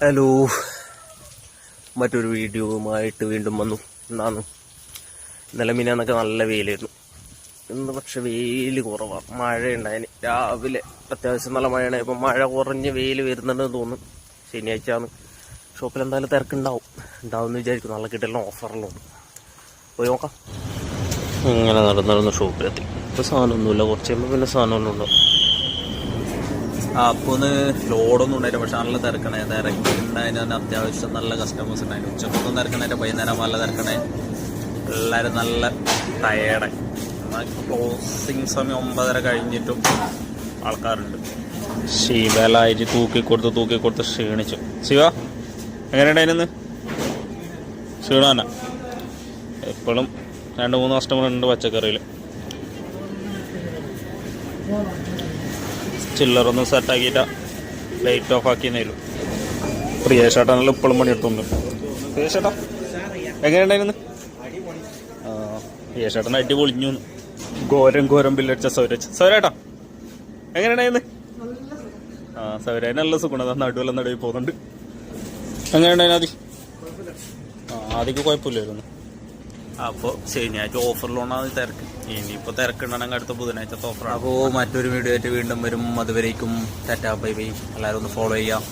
Hello മറ്റൊരു വീഡിയോവുമായിട്ട് വീണ്ടും വന്നു. എന്നാണ് ഇന്നലെ മിനാന്നൊക്കെ നല്ല വെയിലായിരുന്നു. ഇന്ന് പക്ഷെ വെയിൽ കുറവാണ് മഴ ഉണ്ടായിന് രാവിലെ അത്യാവശ്യം നല്ല മഴയാണ്. ഇപ്പം മഴ കുറഞ്ഞ് വെയിൽ വരുന്നുണ്ടെന്ന് തോന്നുന്നു. ശനിയാഴ്ച ആണ് ഷോപ്പിൽ എന്തായാലും തിരക്കുണ്ടാവും. ഉണ്ടാവും എന്ന് വിചാരിക്കും നല്ല കിട്ടലും ഓഫറിലുണ്ട് പോയി നോക്കാം. ഇങ്ങനെ നടന്നിരുന്നു നടന്ന് ഷോപ്പിലെത്തി. ഇപ്പോൾ സാധനമൊന്നുമില്ല. കുറച്ച് കഴിയുമ്പോൾ പിന്നെ സാധനമൊന്നും ഉണ്ടാവും. ആ അപ്പൊ ഒന്ന് ലോഡൊന്നും ഉണ്ടായിരുന്നു പക്ഷെ നല്ല തിരക്കണേ. തിരക്കുണ്ടായതിന് തന്നെ അത്യാവശ്യം നല്ല കസ്റ്റമേഴ്സ് ഉണ്ടായിരുന്നു ഉച്ചക്കൊന്നും തിരക്കണേന്റെ വൈകുന്നേരം നല്ല തിരക്കണേ. എല്ലാവരും നല്ല ടയേർഡ് ക്ലോസിങ് സമയം ഒമ്പതര കഴിഞ്ഞിട്ടും ആൾക്കാരുണ്ട്. ശിവലായിട്ട് തൂക്കി കൊടുത്ത് തൂക്കി കൊടുത്ത് ക്ഷീണിച്ചു. ശിവ എങ്ങനെയുണ്ടായിരുന്നു ക്ഷീണാന എപ്പോഴും രണ്ട് മൂന്ന് കസ്റ്റമർ ഉണ്ട് പച്ചക്കറിയിൽ ചില്ലറൊന്ന് സെറ്റാക്കിയിട്ട് ലൈറ്റ് ഓഫ് ആക്കി നേരും പ്രിയ ചേട്ടനെല്ലാം ഇപ്പോഴും പണിയെടുത്തുണ്ട്. പ്രിയ ചേട്ടാ എങ്ങനെയുണ്ടായിരുന്നു? പ്രിയ ചേട്ടൻ അടി പൊളിഞ്ഞു ഘോരം ഘോരം ബില്ലടിച്ച സൗരജ്. സൗരേട്ടാ എങ്ങനെയുണ്ടായിരുന്നു? ആ സൗര നല്ല സുഖമാണ് നടുവല്ല നടുവിൽ പോകുന്നുണ്ട്. എങ്ങനെയുണ്ടായിരുന്നു ആദ്യം ആ ആദ്യമൊക്കെ കുഴപ്പമില്ലായിരുന്നു. അപ്പോൾ ശനിയാഴ്ച ഓഫറിലുണ്ടാകുന്ന തിരക്ക്. ഇനിയിപ്പോൾ തിരക്കുണ്ടെങ്കിൽ അടുത്ത ബുധനാഴ്ചത്തെ ഓഫറാണ് അപ്പോൾ മറ്റൊരു വീഡിയോ ആയിട്ട് വീണ്ടും വരും. അതുവരേക്കും ടാറ്റാ ബൈ ബൈ. എല്ലാവരും ഒന്ന് ഫോളോ ചെയ്യാം